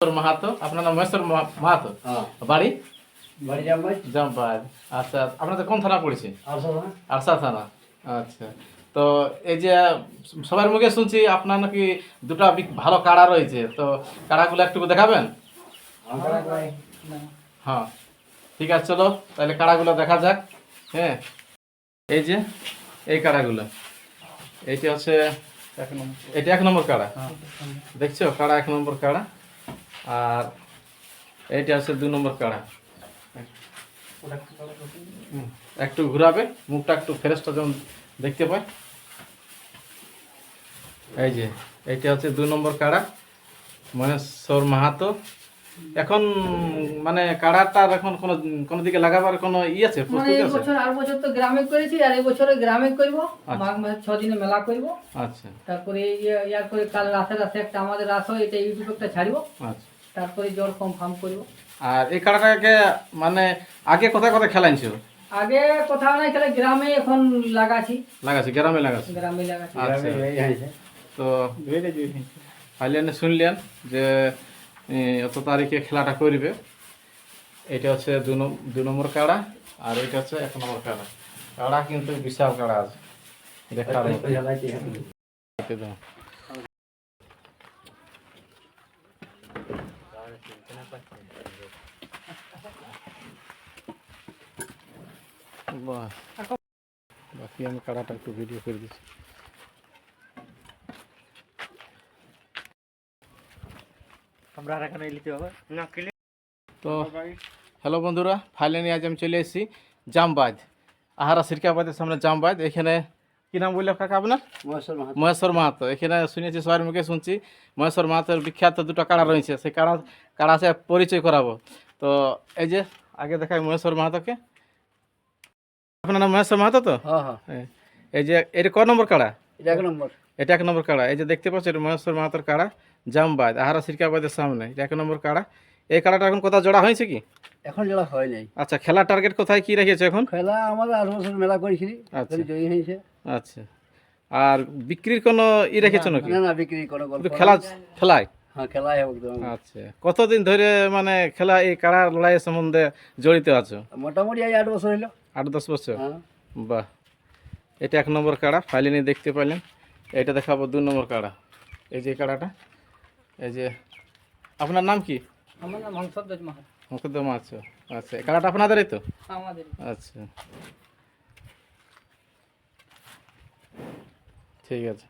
মাহাতো আপনার নাম মহেশ্বর মা- মাহাতো হ্যাঁ। বাড়ি? বাড়ি যাম আচ্ছা আপনাদের কোন থানা পড়েছে? আরসা থানা। আচ্ছা তো এই যে সবার মুখে শুনছি আপনার নাকি দুটা ভালো কাড়া রয়েছে তো কাড়াগুলো একটু দেখাবেন? হ্যাঁ ঠিক আছে চলো তাহলে কাড়াগুলো দেখা যাক হ্যাঁ। এই যে এই কাড়াগুলো। এইটা হচ্ছে এটা এক নম্বর কাড়া। দেখছ কাড়া এক নম্বর কাড়া? আর এইটা হচ্ছে দু নম্বর কাড়া। একটু ঘুরাবে মুখটা একটু ফ্রেশটা যেমন দেখতে পাই এই যে এইটা হচ্ছে দু নম্বর কাড়া মহেশ্বর মাহাতো। এখন মানে কাড়াটার এখন কোনো কোনো দিকে লাগাবার কোনো ই আছে মানে প্রস্তুতি আছে? বছর আর বছর তো গ্রামে করেছি আর এই বছরে গ্রামে করব। আচ্ছা। মাঘ মাসে ছ দিনে মেলা করব। আচ্ছা। তারপরে ইয়ে- ইয়ার করে কাল রাতে রাতে একটা আমাদের রাস হয় এটা ইউটিউবে একটা ছাড়বো। আচ্ছা। তারপরে জ্বর কনফার্ম করব। আর এই কাড়াটাকে মানে আগে কোথায় কোথায় খেলাইছো আগে কোথাও নাই খেলে গ্রামে এখন লাগাছি। লাগাছি গ্রামে লাগাছি? গ্রামে লাগাছি। আচ্ছা। তো ফাইলেনে শুনলেন যে এ, অত তারিখে খেলাটা করবে। এটা হচ্ছে দু নম্বর কাড়া আর এটা হচ্ছে এক নম্বর কাড়া। কাড়া কিন্তু বিশাল কাড়া আছে। দেখার মতো জ্বালাইতে এতে দাও। বাহ। বাকি আমি কাড়াটা একটু ভিডিও করে দিচ্ছি আমরা এখানে লিখতে হবে না ক্লিক তো হ্যালো বন্ধুরা ফাইনালি আজ আমি চলে এসেছি জামবাজ আহারা সিরকাবাদের সামনে জামবাজ এখানে কি নাম বললে কাকা আপনার? মহেশ্বর মাহাতো। মহেশ্বর মাহাতো। এখানে শুনেছি সবার মুখে শুনছি মহেশ্বর মাহাতোর বিখ্যাত দুটো কাড়া রয়েছে সেই কাড়া কাড়া সে পরিচয় করাবো। তো এই যে আগে দেখাই মহেশ্বর মাহাতোকে। আপনার নাম মহেশ্বর মাহাতো তো? হ্যাঁ হ্যাঁ। হ্যাঁ। এই যে এটা ক নম্বর কাড়া? এটা এক নম্বর। এটা এক নম্বর কাড়া। এই যে দেখতে পাচ্ছ এটা মহেশ্বর মাহাতোর কাড়া জামবাদ আহারা সিরকাবাদের সামনে। এটা এক নম্বর কাড়া। এই কাড়াটা এখন কোথাও জোড়া হয়েছে কি? এখন জেলা হয় নাই। আচ্ছা খেলার টার্গেট কোথায় কি রেখেছে এখন? খেলা আমাদের আট বছর মেলা করেছিলি আচ্ছা। জয়ী হয়েছে। আচ্ছা। আর বিক্রির কোনো ই রেখেছো নাকি? না না বিক্রি কোনো গল্প খেলা খেলায় হ্যাঁ খেলাই হবে একদম আচ্ছা। কতদিন ধরে মানে খেলা এই কাড়া লড়াইয়ের সম্বন্ধে জড়িত আছো? মোটামুটি এই আট বছর হইল আট দশ বছর? হ্যাঁ। বাহ। এটা এক নম্বর কাড়া ফাইলে নিয়ে দেখতে পাইলেন। এটা দেখাবো দু নম্বর কাড়া। এই যে কাড়াটা এই যে আপনার নাম কি? আমার নাম হংসদ্বজ মাহাত মুখদ্দমা আচ্ছা আচ্ছা এই কাড়াটা আপনাদেরই তো? আমাদের আচ্ছা। ঠিক আছে।